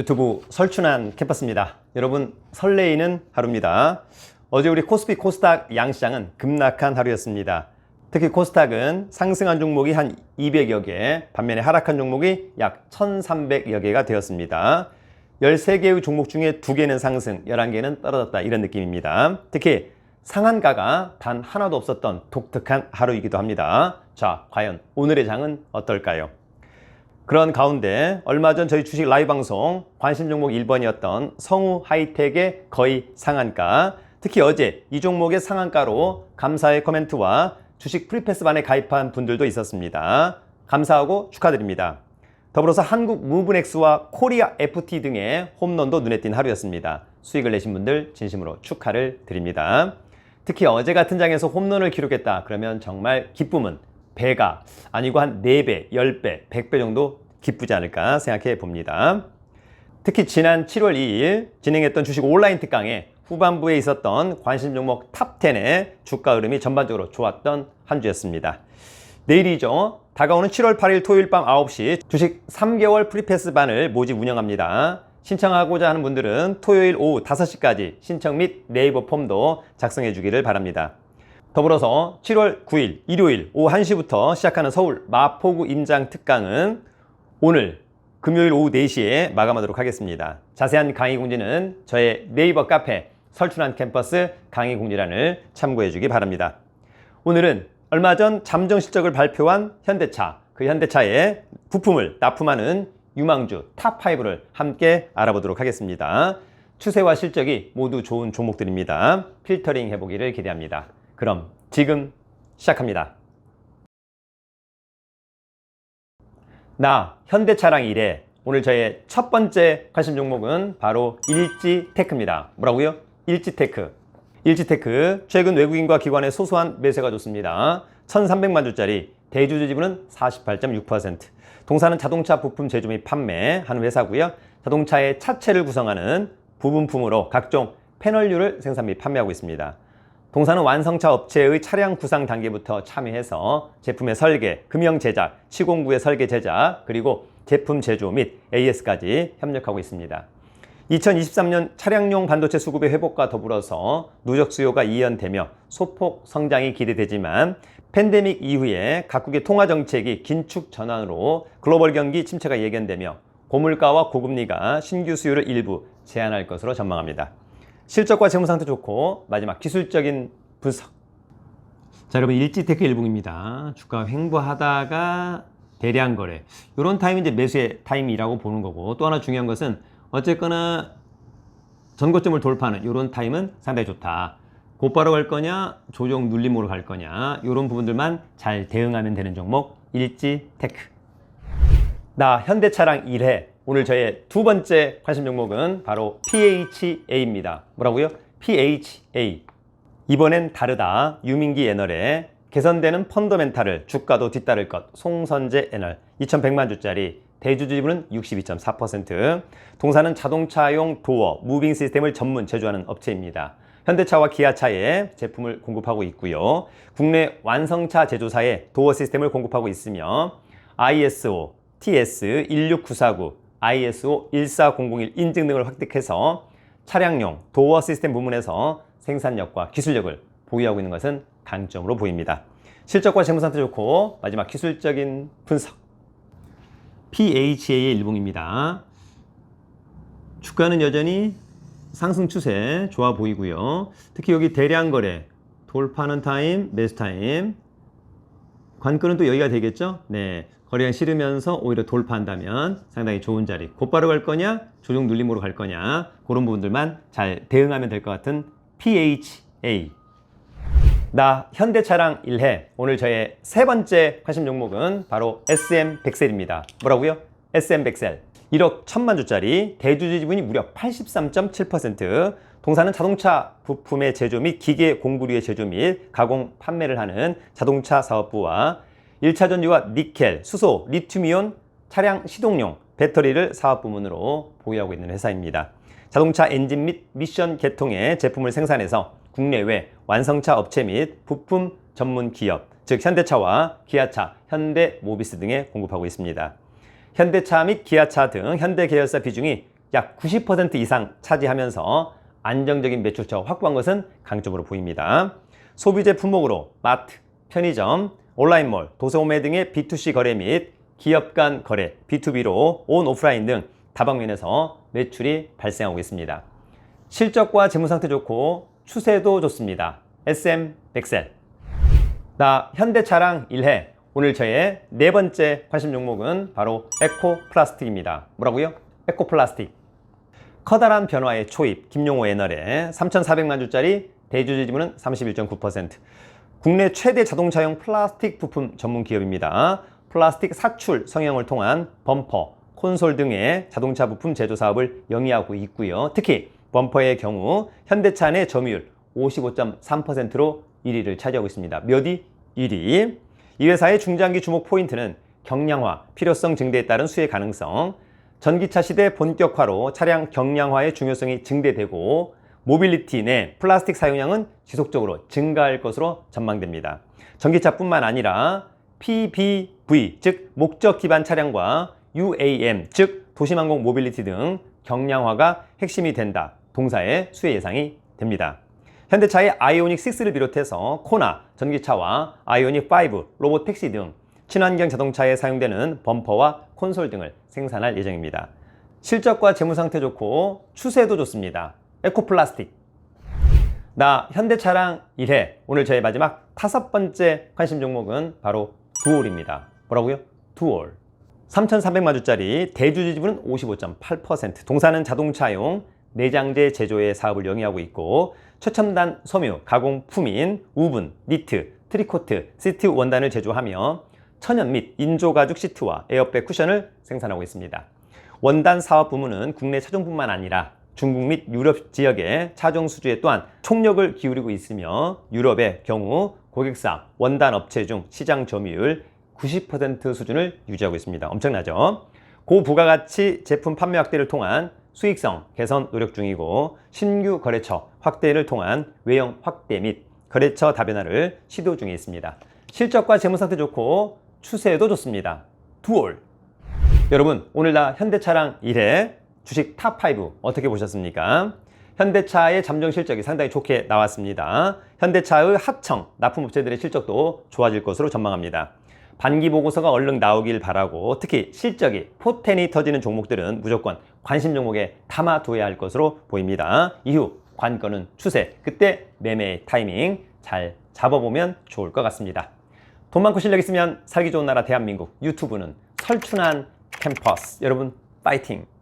유튜브 설춘한 캠퍼스입니다. 여러분 설레이는 하루입니다. 어제 우리 코스피 코스닥 양시장은 급락한 하루였습니다. 특히 코스닥은 상승한 종목이 한 200여 개, 반면에 하락한 종목이 약 1,300여 개가 되었습니다. 13개의 종목 중에 2개는 상승, 11개는 떨어졌다 이런 느낌입니다. 특히 상한가가 단 하나도 없었던 독특한 하루이기도 합니다. 자, 과연 오늘의 장은 어떨까요? 그런 가운데 얼마 전 저희 주식 라이브 방송 관심 종목 1번이었던 성우 하이텍의 거의 상한가 특히 어제 이 종목의 상한가로 감사의 코멘트와 주식 프리패스반에 가입한 분들도 있었습니다. 감사하고 축하드립니다. 더불어서 한국 무브넥스와 코리아 FT 등의 홈런도 눈에 띈 하루였습니다. 수익을 내신 분들 진심으로 축하를 드립니다. 특히 어제 같은 장에서 홈런을 기록했다. 그러면 정말 기쁨은 배가 아니고 한 4배, 10배, 100배 정도 기쁘지 않을까 생각해 봅니다. 특히 지난 7월 2일 진행했던 주식 온라인 특강에 후반부에 있었던 관심 종목 탑10의 주가 흐름이 전반적으로 좋았던 한 주였습니다. 내일이죠. 다가오는 7월 8일 토요일 밤 9시 주식 3개월 프리패스 반을 모집 운영합니다. 신청하고자 하는 분들은 토요일 오후 5시까지 신청 및 네이버 폼도 작성해 주기를 바랍니다. 더불어서 7월 9일 일요일 오후 1시부터 시작하는 서울 마포구 임장 특강은 오늘 금요일 오후 4시에 마감하도록 하겠습니다. 자세한 강의 공지는 저의 네이버 카페 설춘한 캠퍼스 강의 공지란을 참고해 주기 바랍니다. 오늘은 얼마 전 잠정 실적을 발표한 현대차, 그 현대차의 부품을 납품하는 유망주 탑5를 함께 알아보도록 하겠습니다. 추세와 실적이 모두 좋은 종목들입니다. 필터링 해보기를 기대합니다. 그럼 지금 시작합니다. 나 현대차랑 일해 오늘 저의 첫 번째 관심 종목은 바로 일지테크입니다. 뭐라고요? 일지테크. 일지테크 최근 외국인과 기관의 소소한 매수가 좋습니다. 1,300만 주짜리 대주주 지분은 48.6%. 동사는 자동차 부품 제조 및 판매하는 회사고요. 자동차의 차체를 구성하는 부분품으로 각종 패널류를 생산 및 판매하고 있습니다. 동사는 완성차 업체의 차량 구상 단계부터 참여해서 제품의 설계, 금형 제작, 시공부의 설계 제작, 그리고 제품 제조 및 AS까지 협력하고 있습니다. 2023년 차량용 반도체 수급의 회복과 더불어서 누적 수요가 이연되며 소폭 성장이 기대되지만 팬데믹 이후에 각국의 통화 정책이 긴축 전환으로 글로벌 경기 침체가 예견되며 고물가와 고금리가 신규 수요를 일부 제한할 것으로 전망합니다. 실적과 재무 상태 좋고 마지막 기술적인 분석. 자, 여러분 일지테크 일봉입니다. 주가 횡보하다가 대량 거래. 이런 타임이 이제 매수의 타임이라고 보는 거고 또 하나 중요한 것은 어쨌거나 전고점을 돌파하는 이런 타임은 상당히 좋다. 곧바로 갈 거냐, 조정 눌림으로 갈 거냐, 이런 부분들만 잘 대응하면 되는 종목 일지테크. 나 현대차랑 일해. 오늘 저의 두 번째 관심 종목은 바로 PHA입니다. 뭐라고요? PHA. 이번엔 다르다. 유민기 애널의 개선되는 펀더멘탈을 주가도 뒤따를 것. 송선재 애널 2,100만 주짜리 대주주 지분은 62.4%. 동사는 자동차용 도어, 무빙 시스템을 전문 제조하는 업체입니다. 현대차와 기아차에 제품을 공급하고 있고요. 국내 완성차 제조사에 도어 시스템을 공급하고 있으며 ISO, TS 16949, ISO 14001 인증 등을 획득해서 차량용 도어 시스템 부문에서 생산력과 기술력을 보유하고 있는 것은 강점으로 보입니다. 실적과 재무 상태 좋고 마지막 기술적인 분석. PHA의 일봉입니다. 주가는 여전히 상승 추세 좋아 보이고요. 특히 여기 대량 거래 돌파하는 타임, 매수 타임. 관건은 또 여기가 되겠죠? 네. 거래량 실으면서 오히려 돌파한다면 상당히 좋은 자리. 곧바로 갈 거냐? 조정 눌림으로 갈 거냐? 그런 부분들만 잘 대응하면 될 것 같은 PHA. 나 현대차랑 일해. 오늘 저의 세 번째 관심 종목은 바로 SM100셀입니다. 뭐라고요? SM100셀. 1억 1000만 주짜리 대주주 지분이 무려 83.7%. 동사는 자동차 부품의 제조 및 기계 공구류의 제조 및 가공 판매를 하는 자동차 사업부와 1차 전지와 니켈, 수소, 리튬이온, 차량 시동용, 배터리를 사업 부문으로 보유하고 있는 회사입니다. 자동차 엔진 및 미션 계통의 제품을 생산해서 국내외 완성차 업체 및 부품 전문 기업, 즉 현대차와 기아차, 현대모비스 등에 공급하고 있습니다. 현대차 및 기아차 등 현대 계열사 비중이 약 90% 이상 차지하면서 안정적인 매출처 확보한 것은 강점으로 보입니다. 소비재 품목으로 마트, 편의점, 온라인몰, 도서구매 등의 B2C 거래 및 기업 간 거래, B2B로 온 오프라인 등 다방면에서 매출이 발생하고 있습니다. 실적과 재무 상태 좋고 추세도 좋습니다. SM 엑셀. 나 현대차랑 1회. 오늘 저의 네 번째 관심 종목은 바로 에코 플라스틱입니다. 뭐라고요? 에코 플라스틱. 커다란 변화의 초입, 김용호 애널에 3,400만 주짜리 대주주 지분은 31.9%. 국내 최대 자동차용 플라스틱 부품 전문 기업입니다. 플라스틱 사출 성형을 통한 범퍼, 콘솔 등의 자동차 부품 제조 사업을 영위하고 있고요. 특히 범퍼의 경우 현대차 내 점유율 55.3%로 1위를 차지하고 있습니다. 몇 위? 1위. 이 회사의 중장기 주목 포인트는 경량화, 필요성 증대에 따른 수혜 가능성, 전기차 시대 본격화로 차량 경량화의 중요성이 증대되고 모빌리티 내 플라스틱 사용량은 지속적으로 증가할 것으로 전망됩니다. 전기차뿐만 아니라 PBV 즉 목적 기반 차량과 UAM 즉 도시망공 모빌리티 등 경량화가 핵심이 된다. 동사의 수혜 예상이 됩니다. 현대차의 아이오닉 6를 비롯해서 코나 전기차와 아이오닉 5 로봇 택시 등 친환경 자동차에 사용되는 범퍼와 콘솔 등을 생산할 예정입니다. 실적과 재무 상태 좋고 추세도 좋습니다. 에코플라스틱. 나 현대차랑 1회. 오늘 저의 마지막 다섯 번째 관심 종목은 바로 두올입니다. 뭐라고요? 두올. 3,300만 주짜리 대주주 지분은 55.8%. 동사는 자동차용 내장재 제조의 사업을 영위하고 있고 최첨단 섬유, 가공품인 우분, 니트, 트리코트, 시트 원단을 제조하며 천연 및 인조 가죽 시트와 에어백 쿠션을 생산하고 있습니다. 원단 사업 부문은 국내 차종뿐만 아니라 중국 및 유럽 지역의 차종 수주에 또한 총력을 기울이고 있으며 유럽의 경우 고객사 원단 업체 중 시장 점유율 90% 수준을 유지하고 있습니다. 엄청나죠? 고부가가치 제품 판매 확대를 통한 수익성 개선 노력 중이고 신규 거래처 확대를 통한 외형 확대 및 거래처 다변화를 시도 중에 있습니다. 실적과 재무 상태 좋고 추세도 좋습니다. 두올. 여러분 오늘 나 현대차랑 1회 주식 탑5 어떻게 보셨습니까? 현대차의 잠정 실적이 상당히 좋게 나왔습니다. 현대차의 하청 납품업체들의 실적도 좋아질 것으로 전망합니다. 반기 보고서가 얼른 나오길 바라고 특히 실적이 포텐이 터지는 종목들은 무조건 관심 종목에 담아둬야 할 것으로 보입니다. 이후 관건은 추세, 그때 매매 타이밍 잘 잡아보면 좋을 것 같습니다. 돈 많고 실력 있으면 살기 좋은 나라 대한민국 유튜브는 설춘한 캠퍼스 여러분 파이팅!